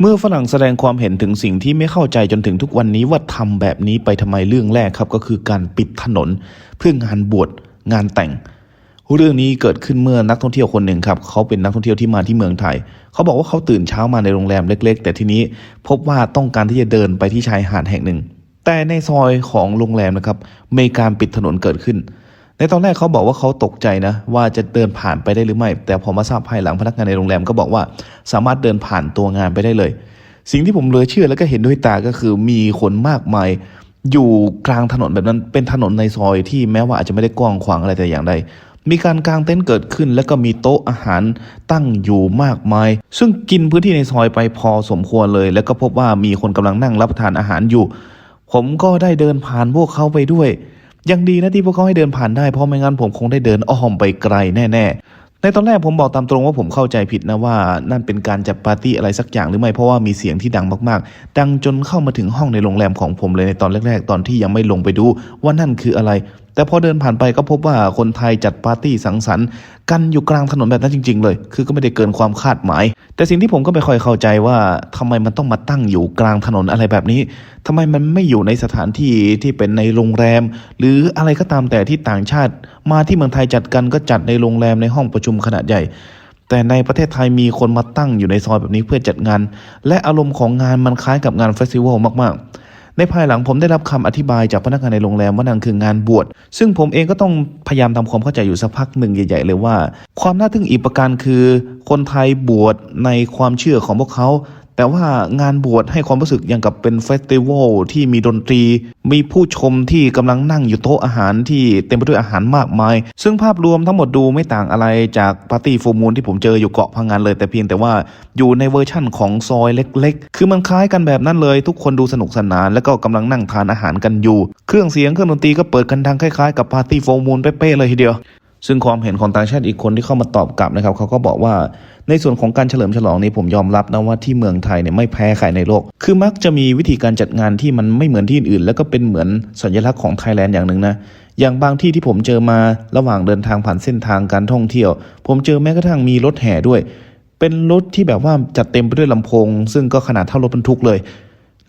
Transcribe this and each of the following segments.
เมื่อฝรั่งแสดงความเห็นถึงสิ่งที่ไม่เข้าใจจนถึงทุกวันนี้ว่าทำแบบนี้ไปทำไมเรื่องแรกครับก็คือการปิดถนน เพื่องานบวชงานแต่ง เรื่องนี้เกิดขึ้นเมื่อนักท่องเที่ยวคนหนึ่งครับเขาเป็นนักท่องเที่ยวที่มาที่เมืองไทย เขาบอกว่าเขาตื่นเช้ามาในโรงแรมเล็ก ๆ แต่ทีนี้พบว่าต้องการที่จะเดินไปที่ชายหาดแห่งหนึ่ง แต่ในซอยของโรงแรมนะครับมีการปิดถนนเกิดขึ้น ในตอนแรกเขาบอกว่าเขาตกใจนะว่าจะเดินผ่านไปได้หรือไม่ แต่พอมาทราบภายหลังพนักงานในโรงแรมก็บอกว่าสามารถเดินผ่านตัวงานไปได้เลย สิ่งที่ผมเลือเชื่อแล้วก็เห็นด้วยตาก็คือมีคนมากมาย อยู่กลางถนนแบบนั้นเป็นถนนในซอยที่แม้ว่าอาจจะไม่ได้กว้างขวางอะไรแต่อย่างใดมีการกางเต็นท์เกิดขึ้น แล้วก็มีโต๊ะอาหารตั้งอยู่มากมาย ซึ่งกินพื้นที่ในซอยไปพอสมควรเลย แล้วก็พบว่ามีคนกำลังนั่งรับประทานอาหารอยู่ ผมก็ได้เดินผ่านพวกเขาไปด้วย ยังดีนะที่พวกเขาให้เดินผ่านได้เพราะไม่งั้นผมคงได้เดินอ้อมไปไกลแน่ ๆในตอนแรกผมบอกตามตรงว่าผมเข้าใจผิดนะว่า นั่นเป็นการจัดปาร์ตี้อะไรสักอย่างหรือไม่เพราะว่ามีเสียงที่ดังมากๆ ดังจนเข้ามาถึงห้องในโรงแรมของผมเลยในตอนแรก ๆ ตอนที่ยังไม่ลงไปดูว่านั่นคืออะไร แต่พอเดินผ่านไปก็พบว่าคนไทยจัดปาร์ตี้สังสรรค์กันอยู่กลางถนนแบบนั้นจริง ๆ เลย คือก็ไม่ได้เกินความคาดหมาย แต่สิ่งที่ผมก็ไม่ค่อยเข้าใจว่าทำไมมันต้องมาตั้งอยู่กลางถนนอะไรแบบนี้ทำไมมันไม่อยู่ในสถานที่ที่เป็นในโรงแรม หรืออะไรก็ตามแต่ที่ต่างชาติ มาที่เมืองไทยจัดกันก็จัดในโรงแรมในห้องประชุมขนาดใหญ่แต่ในประเทศไทยมีคนมาตั้งอยู่ในซอยแบบนี้เพื่อจัดงาน และอารมณ์ของงานมันคล้ายกับงานเฟสติวัลมากๆ ในภายหลังผมได้รับคำอธิบายจากพนักงานในโรงแรมว่านางคืองานบวช ซึ่งผมเองก็ต้องพยายามทำความเข้าใจอยู่สักพักหนึ่งใหญ่ๆเลยว่า ความน่าทึ่งอีกประการคือ คนไทยบวชในความเชื่อของพวกเขา แต่ว่างานบวชให้ความรู้สึกอย่างกับเป็นเฟสติวัลที่มีดนตรี มีผู้ชมที่กำลังนั่งอยู่โต๊ะอาหารที่เต็มไปด้วยอาหารมากมาย ซึ่งภาพรวมทั้งหมดดูไม่ต่างอะไรจากปาร์ตี้ฟูมูลที่ผมเจออยู่เกาะพังงานเลย แต่เพียงแต่ว่าอยู่ในเวอร์ชั่นของซอยเล็ก ๆ คือมันคล้ายกันแบบนั้นเลย ทุกคนดูสนุกสนาน แล้วก็กำลังนั่งทานอาหารกันอยู่ เครื่องเสียงเครื่องดนตรีก็เปิดกันดังคล้ายๆกับปาร์ตี้ฟูมูลเป๊ะๆเลยทีเดียว ซึ่งความเห็นของต่างชาติอีกคนที่เข้ามาตอบกลับนะครับเขาก็บอกว่า ในส่วนของการเฉลิมฉลองนี้ผมยอมรับนะว่าที่เมืองไทยเนี่ยไม่แพ้ใครในโลก คือมักจะมีวิธีการจัดงานที่มันไม่เหมือนที่อื่น แล้วก็เป็นเหมือนสัญลักษณ์ของไทยแลนด์อย่างหนึ่งนะอย่างบางที่ที่ผมเจอมาระหว่างเดินทางผ่านเส้นทางการท่องเที่ยว ผมเจอแม้กระทั่งมีรถแห่ด้วย เป็นรถที่แบบว่าจัดเต็มไปด้วยลำโพง ซึ่งก็ขนาดเท่ารถบรรทุกเลย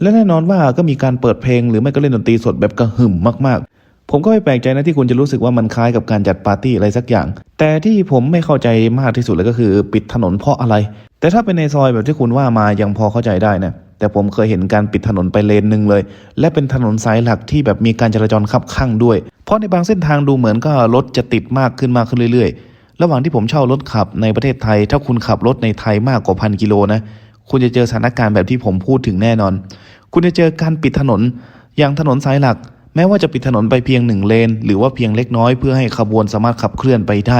และแน่นอนว่าก็มีการเปิดเพลง หรือไม่ก็เล่นดนตรีสดแบบกระหึ่มมากๆ ผมก็ไม่แปลกใจนะที่คุณจะรู้สึกว่ามันคล้ายกับการจัดปาร์ตี้อะไรสักอย่าง แต่ที่ผมไม่เข้าใจมากที่สุดเลยก็คือปิดถนนเพราะอะไร แต่ถ้าเป็นในซอยแบบที่คุณว่ามายังพอเข้าใจได้นะแต่ผมเคยเห็นการปิดถนนไปเลนหนึ่งเลย และเป็นถนนสายหลักที่แบบมีการจราจรคับข้างด้วย เพราะในบางเส้นทางดูเหมือนก็รถจะติดมากขึ้นมากขึ้นเรื่อยๆ ระหว่างที่ผมเช่ารถขับในประเทศไทย ถ้าคุณขับรถในไทยมากกว่าพันกิโลนะ คุณจะเจอสถานการณ์แบบที่ผมพูดถึงแน่นอน คุณจะเจอการปิดถนนอย่างถนนสายหลัก แม้ว่าจะปิดถนนไปเพียงหนึ่งเลน หรือว่าเพียงเล็กน้อยเพื่อให้ขบวนสามารถขับเคลื่อนไปได้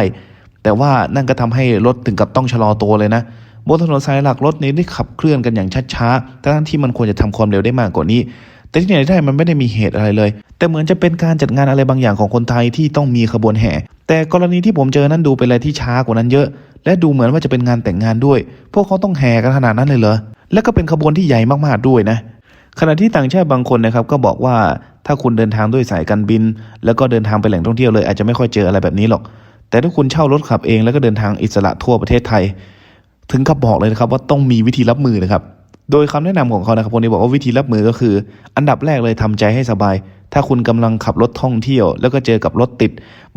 แต่ว่านั่นก็ทำให้รถถึงกับต้องชะลอตัวเลยนะบนถนนสายหลักรถนี้ได้ขับเคลื่อนกันอย่างช้าๆทั้งที่มันควรจะทำความเร็วได้มากกว่านี้ แต่ที่ไหนได้มันไม่ได้มีเหตุอะไรเลย แต่เหมือนจะเป็นการจัดงานอะไรบางอย่างของคนไทยที่ต้องมีขบวนแห่ แต่กรณีที่ผมเจอนั้นดูเป็นอะไรที่ช้ากว่านั้นเยอะ และดูเหมือนว่าจะเป็นงานแต่งงานด้วย พวกเขาต้องแห่กันขนาดนั้นเลยเหรอ และก็เป็นขบวนที่ใหญ่มากๆด้วยนะ ขณะที่ต่างชาติบางคนนะครับก็บอกว่า ถ้าคุณเดินทางด้วยสายการบิน แล้วก็เดินทางไปแหล่งท่องเที่ยวเลยอาจจะไม่ค่อยเจออะไรแบบนี้หรอก แต่ถ้าคุณเช่ารถขับเองแล้วก็เดินทางอิสระทั่วประเทศไทย ถึงกับบอกเลยนะครับว่าต้องมีวิธีรับมือนะครับ โดยคำแนะนำของเขานะครับคนนี้บอกว่าวิธีรับมือก็คือ อันดับแรกเลยทำใจให้สบาย ถ้าคุณกำลังขับรถท่องเที่ยว แล้วก็เจอกับรถติด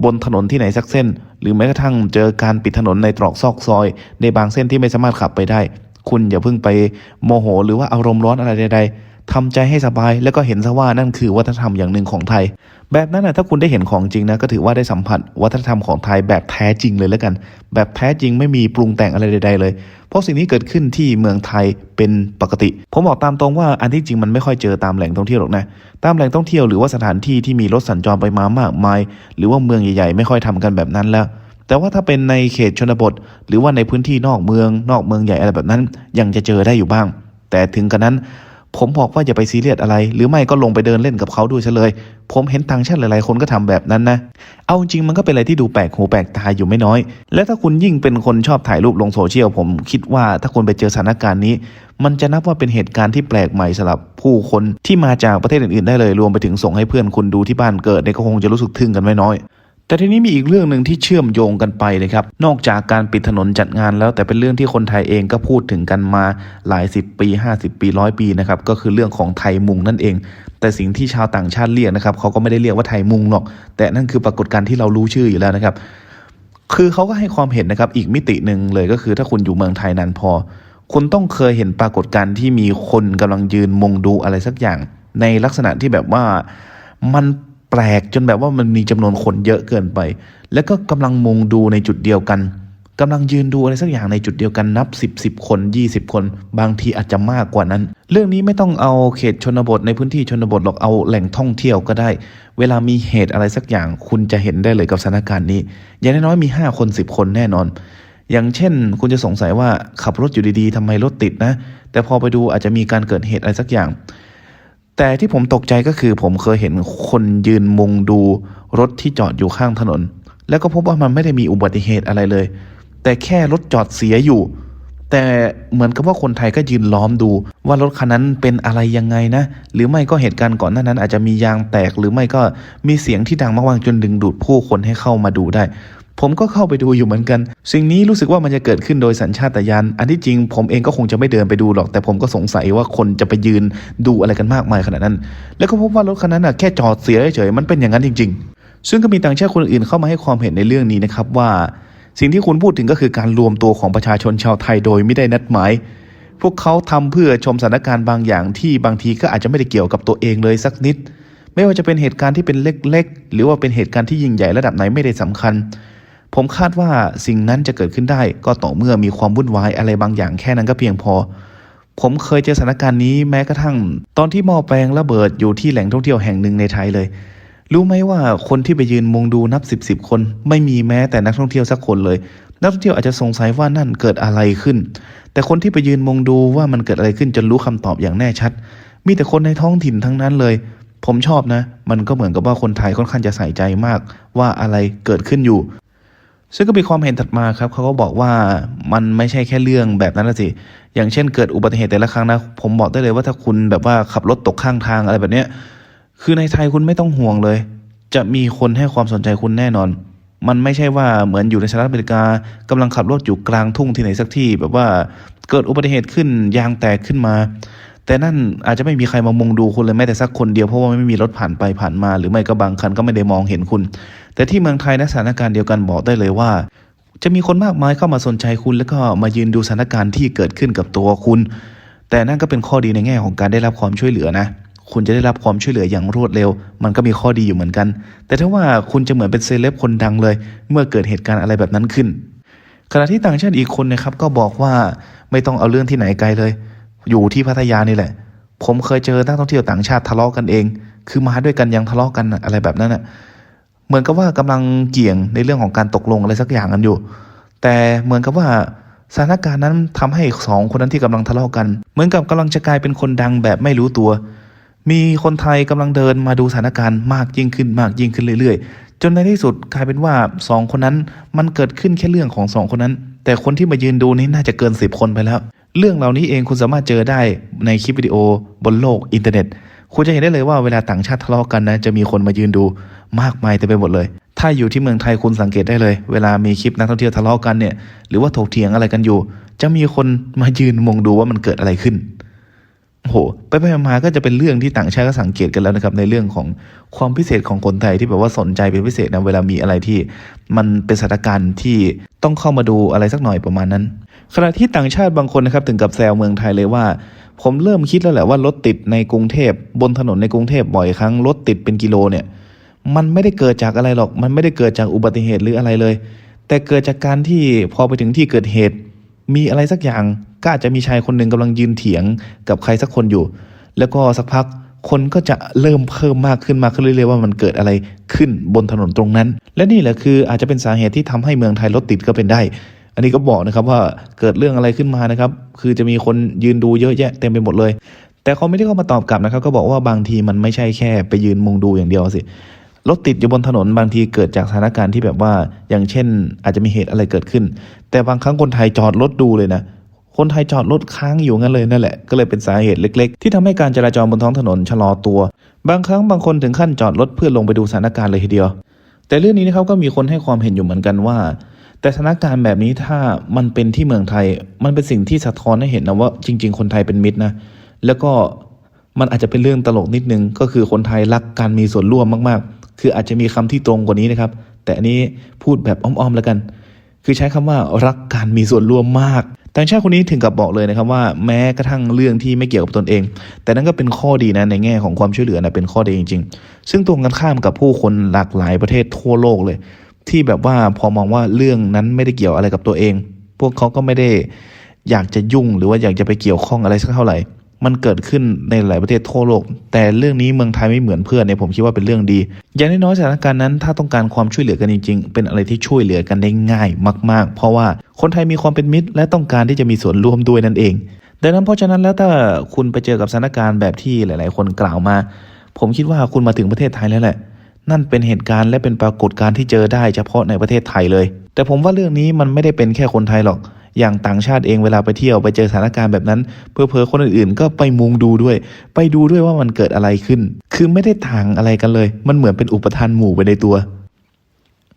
บนถนนที่ไหนสักเส้น หรือแม้กระทั่งเจอการปิดถนนในตรอกซอกซอย ในบางเส้นที่ไม่สามารถขับไปได้ คุณอย่าเพิ่งไปโมโห หรือว่าอารมณ์ร้อนอะไรใดๆ ทำใจให้สบายแล้วก็เห็นซะว่านั่นคือวัฒนธรรมอย่างหนึ่งของไทย แบบนั้นนะถ้าคุณได้เห็นของจริงนะก็ถือว่าได้สัมผัสวัฒนธรรมของไทยแบบแท้จริงเลยแล้วกัน แบบแท้จริงไม่มีปรุงแต่งอะไรใด ๆ เลย เพราะสิ่งนี้เกิดขึ้นที่เมืองไทยเป็นปกติ ผมบอกตามตรงว่าอันที่จริงมันไม่ค่อยเจอตามแหล่งท่องเที่ยวหรอกนะตามแหล่งท่องเที่ยวหรือว่าสถานที่ที่มีรถสัญจรไปมามากมาย หรือว่าเมืองใหญ่ๆ ไม่ค่อยทำกันแบบนั้นแล้วแต่ว่าถ้าเป็นในเขตชนบท หรือว่าในพื้นที่นอกเมือง นอกเมืองใหญ่อะไรแบบนั้น ยังจะเจอได้อยู่บ้าง แต่ถึงกระนั้น ผมบอกว่าอย่าไปซีเรียสอะไร หรือไม่ก็ลงไปเดินเล่นกับเขาด้วยเลย ผมเห็นต่างชาติหลายๆ คนก็ทำแบบนั้นนะ เอาจริงมันก็เป็นอะไรที่ดูแปลกหูแปลกตาอยู่ไม่น้อย และถ้าคุณยิ่งเป็นคนชอบถ่ายรูปลงโซเชียล ผมคิดว่าถ้าคุณไปเจอสถานการณ์นี้ มันจะนับว่าเป็นเหตุการณ์ที่แปลกใหม่สำหรับผู้คนที่มาจากประเทศอื่นๆ ได้เลยรวมไปถึงส่งให้เพื่อนคุณดูที่บ้านเกิดเนี่ยก็คงจะรู้สึกทึ่งกันไม่น้อย แต่ทีนี้มีอีกเรื่องหนึ่งที่เชื่อมโยงกันไปเลยครับ นอกจากการปิดถนนจัดงานแล้วแต่เป็นเรื่องที่คนไทยเองก็พูดถึงกันมาหลายสิบปี 50 ปีร้อยปีนะครับก็คือเรื่องของไทยมุงนั่นเอง แต่สิ่งที่ชาวต่างชาติเรียกนะครับเขาก็ไม่ได้เรียกว่าไทยมุงหรอก แต่นั่นคือปรากฏการณ์ที่เรารู้ชื่ออยู่แล้วนะครับคือเขาก็ให้ความเห็นนะครับอีกมิติหนึ่งเลยก็คือถ้าคุณอยู่เมืองไทยนานพอ คุณต้องเคยเห็นปรากฏการณ์ที่มีคนกำลังยืนมุงดูอะไรสักอย่าง ในลักษณะที่แบบว่ามัน แปลกจนแบบว่ามันมีจำนวนคนเยอะเกินไป แล้วก็กำลังมุงดูในจุดเดียวกันกำลังยืนดูอะไรสักอย่างในจุดเดียวกันนับ 10 10 คน 20 คน บางทีอาจจะมากกว่านั้น เรื่องนี้ไม่ต้องเอาเขตชนบทในพื้นที่ชนบทหรอกเอาแหล่งท่องเที่ยวก็ได้ เวลามีเหตุอะไรสักอย่างคุณจะเห็นได้เลยกับสถานการณ์นี้ อย่างน้อยมี 5 คน 10 คนแน่นอนอย่างเช่น คุณจะสงสัยว่าขับรถอยู่ดีๆทำไมรถติดนะ แต่พอไปดูอาจจะมีการเกิดเหตุอะไรสักอย่าง แต่ที่ผมตกใจก็คือผมเคยเห็นคนยืนมุงดูรถที่จอดอยู่ข้างถนน แล้วก็พบว่ามันไม่ได้มีอุบัติเหตุอะไรเลย แต่แค่รถจอดเสียอยู่ แต่เหมือนกับว่าคนไทยก็ยืนล้อมดู ว่ารถคันนั้นเป็นอะไรยังไงนะ หรือไม่ก็เหตุการณ์ก่อนหน้านั้น อาจจะมียางแตกหรือไม่ก็มีเสียงที่ดังมากๆจนดึงดูดผู้คนให้เข้ามาดูได้ ผมก็เข้าไปดูอยู่เหมือนกัน สิ่งนี้รู้สึกว่ามันจะเกิดขึ้นโดยสัญชาตญาณอันที่จริงผมเองก็คงจะไม่เดินไปดูหรอก แต่ผมก็สงสัยว่าคนจะไปยืนดูอะไรกันมากมายขนาดนั้น แล้วก็พบว่ารถคันนั้นน่ะแค่จอดเสียเฉยมันเป็นอย่างนั้นจริง ๆ ซึ่งก็มีต่างชาติคนอื่นเข้ามาให้ความเห็นในเรื่องนี้นะครับว่า สิ่งที่คุณพูดถึงก็คือการรวมตัวของประชาชนชาวไทยโดยไม่ได้นัดหมายพวกเขาทำเพื่อชมสถานการณ์บางอย่างที่บางทีก็อาจจะไม่ได้เกี่ยวกับตัวเองเลยสักนิด ไม่ว่าจะเป็นเหตุการณ์ที่เป็นเล็กๆ หรือว่าเป็นเหตุการณ์ที่ยิ่งใหญ่ระดับไหนไม่ได้สำคัญ ผมคาดว่าสิ่งนั้นจะเกิดขึ้นได้ ก็ต่อเมื่อมีความวุ่นวายอะไรบางอย่างแค่นั้นก็เพียงพอ ผมเคยเจอสถานการณ์นี้แม้กระทั่ง ตอนที่หม้อแปลงระเบิดอยู่ที่แหล่งท่องเที่ยวแห่งหนึ่งในไทยเลย รู้ไหมว่าคนที่ไปยืนมุงดูนับสิบสิบคน ไม่มีแม้แต่นักท่องเที่ยวสักคนเลย นักท่องเที่ยวอาจจะสงสัยว่านั่นเกิดอะไรขึ้น แต่คนที่ไปยืนมุงดูว่ามันเกิดอะไรขึ้นจนรู้คำตอบอย่างแน่ชัด มีแต่คนในท้องถิ่นทั้งนั้นเลยผมชอบนะ มันก็เหมือนกับว่าคนไทยค่อนข้างจะใส่ใจมาก ว่าอะไรเกิดขึ้นอยู่ ซึ่งก็มีความเห็นถัดมาครับเขาก็บอกว่ามันไม่ใช่แค่เรื่องแบบนั้นนะสิ อย่างเช่นเกิดอุบัติเหตุแต่ละครั้งนะ ผมบอกได้เลยว่าถ้าคุณแบบว่าขับรถตกข้างทางอะไรแบบเนี้ย คือในไทยคุณไม่ต้องห่วงเลย จะมีคนให้ความสนใจคุณแน่นอน มันไม่ใช่ว่าเหมือนอยู่ในสหรัฐอเมริกากำลังขับรถอยู่กลางทุ่งที่ไหนสักที่ แบบว่าเกิดอุบัติเหตุขึ้นยางแตกขึ้นมา แต่นั่นอาจจะไม่มีใครมามุงดูคุณเลยแม้แต่สักคนเดียวเพราะว่าไม่มีรถผ่านไปผ่านมา หรือไม่ก็บางคันก็ไม่ได้มองเห็นคุณ แต่ที่เมืองไทยในสถานการณ์เดียวกันบอกได้เลยว่า จะมีคนมากมายเข้ามาสนใจคุณแล้วก็มายืนดูสถานการณ์ที่เกิดขึ้นกับตัวคุณ แต่นั่นก็เป็นข้อดีในแง่ของการได้รับความช่วยเหลือนะคุณจะได้รับความช่วยเหลืออย่างรวดเร็ว มันก็มีข้อดีอยู่เหมือนกัน แต่ถ้าว่าคุณจะเหมือนเป็นเซเลบคนดังเลย เมื่อเกิดเหตุการณ์อะไรแบบนั้นขึ้น ขณะที่ต่างชาติอีกคนนะครับก็บอกว่าไม่ต้องเอาเรื่องที่ไหนไกลเลย อยู่ที่พัทยานี่แหละ ผมเคยเจอนักท่องเที่ยวต่างชาติทะเลาะกันเอง คือมาด้วยกันยังทะเลาะกันอะไรแบบนั้นน่ะเหมือนกับว่ากำลังเกี่ยงในเรื่องของการตกลงอะไรสักอย่างกันอยู่ แต่เหมือนกับว่าสถานการณ์นั้นทำให้สองคนนั้นที่กำลังทะเลาะกัน เหมือนกับกำลังจะกลายเป็นคนดังแบบไม่รู้ตัว มีคนไทยกำลังเดินมาดูสถานการณ์มากยิ่งขึ้นมากยิ่งขึ้นเรื่อยๆ จนในที่สุดกลายเป็นว่าสองคนนั้นมันเกิดขึ้นแค่เรื่องของสองคนนั้น แต่คนที่มายืนดูนี่น่าจะเกินสิบคนไปแล้ว เรื่องเหล่านี้เองคุณสามารถเจอได้ในคลิปวิดีโอบนโลกอินเทอร์เน็ต คุณจะเห็นได้เลยว่าเวลาต่างชาติทะเลาะกันนะจะมีคนมายืนดูมากมายเต็มไปหมดเลย ถ้าอยู่ที่เมืองไทยคุณสังเกตได้เลย เวลามีคลิปนักท่องเที่ยวทะเลาะกันเนี่ยหรือว่าถกเถียงอะไรกันอยู่ จะมีคนมายืนมองดูว่ามันเกิดอะไรขึ้นโหไปไปมาๆก็จะเป็นเรื่องที่ต่างชาติก็สังเกตกันแล้วนะครับในเรื่องของความพิเศษของคนไทยที่แบบว่าสนใจเป็นพิเศษนะเวลามีอะไรที่ มันเป็นสถานการณ์ที่ต้องเข้ามาดูอะไรสักหน่อยประมาณนั้น ขณะที่ต่างชาติบางคนนะครับถึงกับแซวเมืองไทยเลยว่า ผมเริ่มคิดแล้วแหละว่ารถติดในกรุงเทพบนถนนในกรุงเทพบ่อยครั้งรถติดเป็นกิโลเนี่ยมันไม่ได้เกิดจากอะไรหรอก มันไม่ได้เกิดจากอุบัติเหตุหรืออะไรเลย แต่เกิดจากการที่พอไปถึงที่เกิดเหตุ มีอะไรสักอย่างก็อาจจะมีชายคนหนึ่งกำลังยืนเถียงกับใครสักคนอยู่ แล้วก็สักพักคนก็จะเริ่มเพิ่มมากขึ้นมากขึ้นเรื่อยๆว่ามันเกิดอะไรขึ้นบนถนนตรงนั้น และนี่แหละคืออาจจะเป็นสาเหตุที่ทำให้เมืองไทยรถติดก็เป็นได้ อันนี้ก็บอกนะครับว่าเกิดเรื่องอะไรขึ้นมานะครับ คือจะมีคนยืนดูเยอะแยะเต็มไปหมดเลย แต่เขาไม่ได้เข้ามาตอบกลับนะครับ ก็บอกว่าบางทีมันไม่ใช่แค่ไปยืนมุงดูอย่างเดียวสิรถติดอยู่บนถนนบางทีเกิดจากสถานการณ์ที่แบบว่า อย่างเช่น อาจจะมีเหตุอะไรเกิดขึ้น แต่บางครั้งคนไทยจอดรถดูเลยนะคนไทยจอดรถค้างอยู่งั้นเลยนั่นแหละ ก็เลยเป็นสาเหตุเล็ก ๆ ที่ทำให้การจราจรบนท้องถนนชะลอตัว บางครั้งบางคนถึงขั้นจอดรถเพื่อลงไปดูสถานการณ์เลยทีเดียวแแต่เรื่องนี้นะครับก็มีคนให้ความเห็นอยู่เหมือนกันว่า แต่สถานการณ์แบบนี้ถ้ามันเป็นที่เมืองไทย มันเป็นสิ่งที่สะท้อนให้เห็นนะว่าจริง ๆ คนไทยเป็นมิตรนะ แล้วก็มันอาจจะเป็นเรื่องตลกนิดนึง ก็คือคนไทยรักการมีส่วนร่วมมากๆ คืออาจจะมีคำที่ตรงกว่านี้นะครับ แต่อันนี้พูดแบบอ้อมๆแล้วกัน คือใช้คำว่ารักการมีส่วนร่วมมากต่างชาติคนนี้ถึงกับบอกเลยนะครับว่าแม้กระทั่งเรื่องที่ไม่เกี่ยวกับตนเอง แต่นั่นก็เป็นข้อดีนะในแง่ของความช่วยเหลือนะเป็นข้อดีจริง ๆ ซึ่งตรงกันข้ามกับผู้คนหลากหลายประเทศทั่วโลกเลย ที่แบบว่าพอมองว่าเรื่องนั้นไม่ได้เกี่ยวอะไรกับตัวเอง พวกเขาก็ไม่ได้อยากจะยุ่งหรือว่าอยากจะไปเกี่ยวข้องอะไรสักเท่าไหร่ มันเกิดขึ้นในหลายประเทศทั่วโลก แต่เรื่องนี้เมืองไทยไม่เหมือนเพื่อนเนี่ยผมคิดว่าเป็นเรื่องดี อย่างน้อยๆสถานการณ์นั้นถ้าต้องการความช่วยเหลือกันจริง ๆ เป็นอะไรที่ช่วยเหลือกันได้ง่ายมาก ๆ เพราะว่าคนไทยมีความเป็นมิตร และต้องการที่จะมีส่วนร่วมด้วยนั่นเอง ดังนั้นเพราะฉะนั้นแล้วถ้าคุณไปเจอกับสถานการณ์แบบที่หลาย ๆ คนกล่าวมา ผมคิดว่าคุณมาถึงประเทศไทยแล้วแหละ นั่นเป็นเหตุการณ์และเป็นปรากฏการณ์ที่เจอได้เฉพาะในประเทศไทยเลย แต่ผมว่าเรื่องนี้มันไม่ได้เป็นแค่คนไทยหรอก อย่างต่างชาติเองเวลาไปเที่ยวไปเจอสถานการณ์แบบนั้น เพอเพอคนอื่นๆ ก็ไปมุงดูด้วย ไปดูด้วยว่ามันเกิดอะไรขึ้น คือไม่ได้ต่างอะไรกันเลย มันเหมือนเป็นอุปทานหมู่ไปในตัว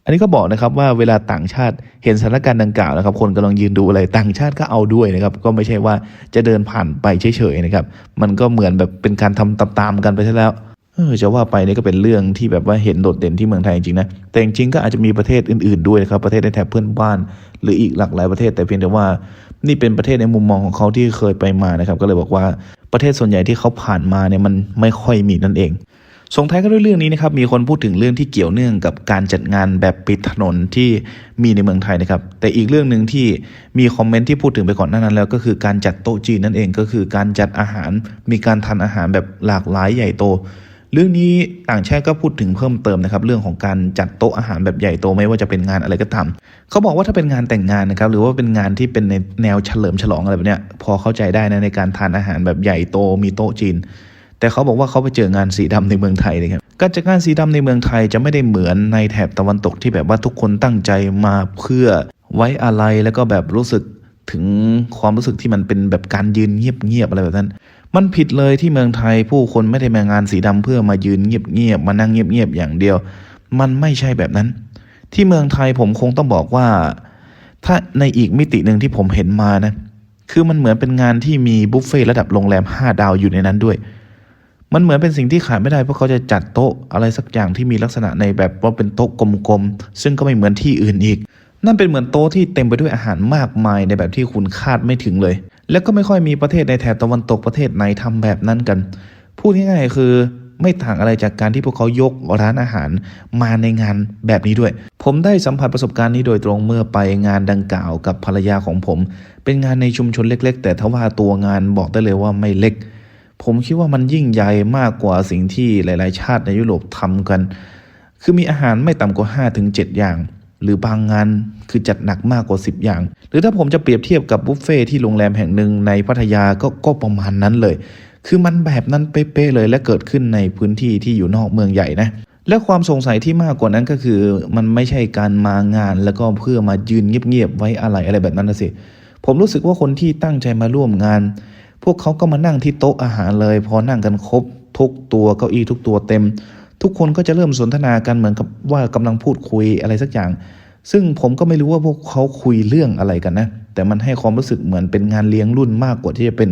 อันนี้ก็บอกนะครับว่าเวลาต่างชาติเห็นสถานการณ์ดังกล่าวนะครับ คนกำลังยืนดูอะไรต่างชาติก็เอาด้วยนะครับ ก็ไม่ใช่ว่าจะเดินผ่านไปเฉยๆนะครับ มันก็เหมือนแบบเป็นการทำตามๆกันไปซะแล้ว เออจะว่าไปนี่ก็เป็นเรื่องที่แบบว่าเห็นโดดเด่นที่เมืองไทยจริงนะแต่จริงก็อาจจะมีประเทศอื่นๆด้วยนะครับประเทศในแถบเพื่อนบ้าน หรืออีกหลากหลายประเทศ แต่เพียงแต่ว่านี่เป็นประเทศในมุมมองของเขาที่เคยไปมานะครับ ก็เลยบอกว่าประเทศส่วนใหญ่ที่เขาผ่านมาเนี่ยมันไม่ค่อยมีนั่นเองส่งท้ายก็ด้วยเรื่องนี้นะครับ มีคนพูดถึงเรื่องที่เกี่ยวเนื่องกับการจัดงานแบบปิดถนนที่มีในเมืองไทยนะครับ แต่อีกเรื่องหนึ่งที่มีคอมเมนต์ที่พูดถึงไปก่อนหน้านั้นแล้ว ก็คือการจัดโต๊ะจีนนั่นเอง ก็คือการจัดอาหาร มีการทานอาหารแบบหลากหลายใหญ่โต เรื่องนี้ต่างชาติก็พูดถึงเพิ่มเติมนะครับเรื่องของการจัดโต๊ะอาหารแบบใหญ่โตไม่ว่าจะเป็นงานอะไรก็ตามเขาบอกว่าถ้าเป็นงานแต่งงานนะครับหรือว่าเป็นงานที่เป็นในแนวเฉลิมฉลองอะไรแบบเนี้ยพอเข้าใจได้นะในการทานอาหารแบบใหญ่โตมีโต๊ะจีน แต่เขาบอกว่าเขาไปเจองานสีดำในเมืองไทยนะครับการจัดงานสีดำในเมืองไทยจะไม่ได้เหมือนในแถบตะวันตกที่แบบว่าทุกคนตั้งใจมาเพื่อไว้อะไรแล้วก็แบบรู้สึกถึงความรู้สึกที่มันเป็นแบบการยืนเงียบๆอะไรแบบนั้น มันผิดเลยที่เมืองไทยผู้คนไม่ได้มางานสีดำเพื่อมายืนเงียบๆมานั่งเงียบๆอย่างเดียว มันไม่ใช่แบบนั้น ที่เมืองไทยผมคงต้องบอกว่า ถ้าในอีกมิติหนึ่งที่ผมเห็นมานะ คือมันเหมือนเป็นงานที่มีบุฟเฟ่ต์ระดับโรงแรม5ดาวอยู่ในนั้นด้วย มันเหมือนเป็นสิ่งที่ขาดไม่ได้เพราะเขาจะจัดโต๊ะอะไรสักอย่างที่มีลักษณะในแบบว่าเป็นโต๊ะกลมๆซึ่งก็ไม่เหมือนที่อื่นอีก นั่นเป็นเหมือนโต๊ะที่เต็มไปด้วยอาหารมากมายในแบบที่คุณคาดไม่ถึงเลย แล้วก็ไม่ค่อยมีประเทศในแถบตะวันตกประเทศไหนทำแบบนั้นกัน พูดง่ายๆคือไม่ต่างอะไรจากการที่พวกเขายกร้านอาหารมาในงานแบบนี้ด้วย ผมได้สัมผัสประสบการณ์นี้โดยตรงเมื่อไปงานดังกล่าวกับภรรยาของผม เป็นงานในชุมชนเล็ก ๆ แต่ทว่าตัวงานบอกได้เลยว่าไม่เล็ก ผมคิดว่ามันยิ่งใหญ่มากกว่าสิ่งที่หลาย ๆ ชาติในยุโรปทำกัน คือมีอาหารไม่ต่ำกว่า5ถึง7อย่าง หรือบางงานคือจัดหนักมากกว่า 10 อย่าง หรือถ้าผมจะเปรียบเทียบกับบุฟเฟ่ที่โรงแรมแห่งหนึ่งในพัทยาก็ก็ประมาณนั้นเลย คือมันแบบนั้นเป๊ะเลยและเกิดขึ้นในพื้นที่ที่อยู่นอกเมืองใหญ่นะและความสงสัยที่มากกว่านั้นก็คือ มันไม่ใช่การมางานแล้วก็เพื่อมายืนเงียบๆไว้อะไรอะไรแบบนั้นนะสิผมรู้สึกว่าคนที่ตั้งใจมาร่วมงาน พวกเขาก็มานั่งที่โต๊ะอาหารเลย พอนั่งกันครบทุกตัวเก้าอี้ทุกตัวเต็ม ทุกคนก็จะเริ่มสนทนากันเหมือนกับว่ากำลังพูดคุยอะไรสักอย่าง ซึ่งผมก็ไม่รู้ว่าพวกเขาคุยเรื่องอะไรกันนะ แต่มันให้ความรู้สึกเหมือนเป็นงานเลี้ยงรุ่นมากกว่าที่จะเป็น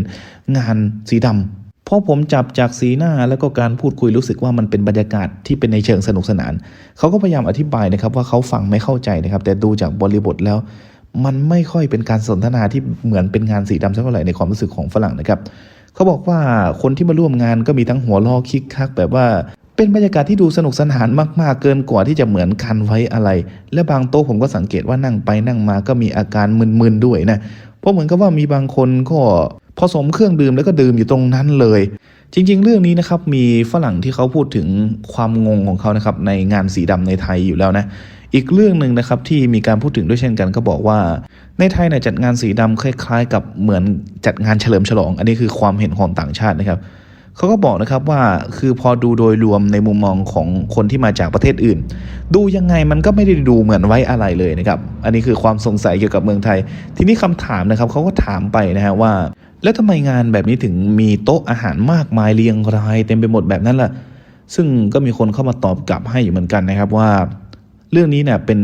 งานสีดำเพราะผมจับจากสีหน้าแล้วก็การพูดคุยรู้สึกว่ามันเป็นบรรยากาศที่เป็นในเชิงสนุกสนาน เขาก็พยายามอธิบายนะครับว่าเขาฟังไม่เข้าใจนะครับ แต่ดูจากบริบทแล้ว มันไม่ค่อยเป็นการสนทนาที่เหมือนเป็นงานสีดำสักเท่าไหร่ในความรู้สึกของฝรั่งนะครับเขาบอกว่าคนที่มาร่วมงานก็มีทั้งหัวล้อคิกคักแบบว่า เป็นบรรยากาศที่ดูสนุกสนานมากๆ เกินกว่าที่จะเหมือนกันไว้อะไร และบางโต๊ะผมก็สังเกตว่านั่งไปนั่งมาก็มีอาการมึนๆด้วยนะ เพราะเหมือนกับว่ามีบางคนก็ผสมเครื่องดื่มแล้วก็ดื่มอยู่ตรงนั้นเลย จริง ๆ เรื่องนี้นะครับมีฝรั่งที่เขาพูดถึงความงงของเขานะครับในงานสีดำในไทยอยู่แล้วนะอีกเรื่องหนึ่งนะครับที่มีการพูดถึงด้วยเช่นกันก็บอกว่า ในไทยเนี่ยจัดงานสีดำคล้าย ๆ กับเหมือนจัดงานเฉลิมฉลอง อันนี้คือความเห็นของต่างชาตินะครับ เขาก็บอกนะครับว่าคือพอดูโดยรวมในมุมมองของคนที่มาจากประเทศอื่น ดูยังไงมันก็ไม่ได้ดูเหมือนไว้อะไรเลยนะครับ อันนี้คือความสงสัยเกี่ยวกับเมืองไทย ทีนี้คำถามนะครับเขาก็ถามไปนะฮะว่า แล้วทำไมงานแบบนี้ถึงมีโต๊ะอาหารมากมายเรียงรายเต็มไปหมดแบบนั้นล่ะซึ่งก็มีคนเข้ามาตอบกลับให้อยู่เหมือนกันนะครับว่าเรื่องนี้เนี่ยเป็น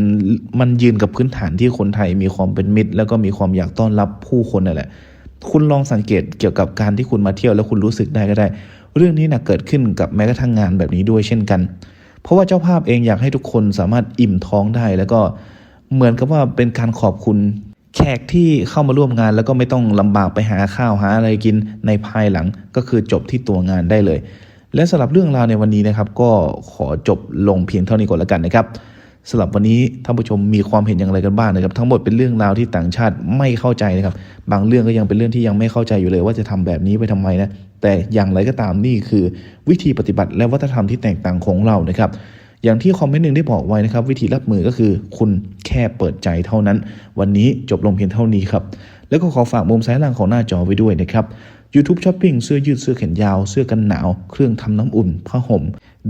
มันยืนกับพื้นฐานที่คนไทยมีความเป็นมิตร แล้วก็มีความอยากต้อนรับผู้คนนั่นแหละ คุณลองสังเกตเกี่ยวกับการที่คุณมาเที่ยวแล้วคุณรู้สึกได้ก็ได้ เรื่องนี้นะเกิดขึ้นกับแม้กระทั่งงานแบบนี้ด้วยเช่นกัน เพราะว่าเจ้าภาพเองอยากให้ทุกคนสามารถอิ่มท้องได้ แล้วก็เหมือนกับว่าเป็นการขอบคุณแขกที่เข้ามาร่วมงานแล้วก็ไม่ต้องลำบากไปหาข้าวหาอะไรกินในภายหลังก็คือจบที่ตัวงานได้เลย และสำหรับเรื่องราวในวันนี้นะครับ ก็ขอจบลงเพียงเท่านี้ก่อนแล้วกันนะครับ สำหรับวันนี้ท่านผู้ชมมีความเห็นอย่างไรกันบ้างนะครับ ทั้งหมดเป็นเรื่องราวที่ต่างชาติไม่เข้าใจนะครับ บางเรื่องก็ยังเป็นเรื่องที่ยังไม่เข้าใจอยู่เลยว่าจะทำแบบนี้ไปทำไมนะแต่อย่างไรก็ตามนี่คือ วิธีปฏิบัติและวัฒนธรรมที่แตกต่างของเรานะครับอย่างที่คอมเมนต์หนึ่งได้บอกไว้นะครับ วิธีรับมือก็คือคุณแค่เปิดใจเท่านั้น วันนี้จบลงเพียงเท่านี้ครับ แล้วก็ขอฝากมุมซ้ายล่างของหน้าจอไว้ด้วยนะครับ YouTube Shopping เสื้อยืดเสื้อแขนยาว เสื้อกันหนาว เครื่องทำน้ำอุ่นผ้าห่ม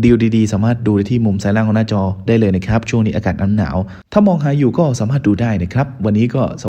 ดีลดีๆ สามารถดูได้ที่มุมซ้ายล่างของหน้าจอได้เลยนะครับ ช่วงนี้อากาศหนาว ถ้ามองหาอยู่ก็สามารถดูได้นะครับ วันนี้ก็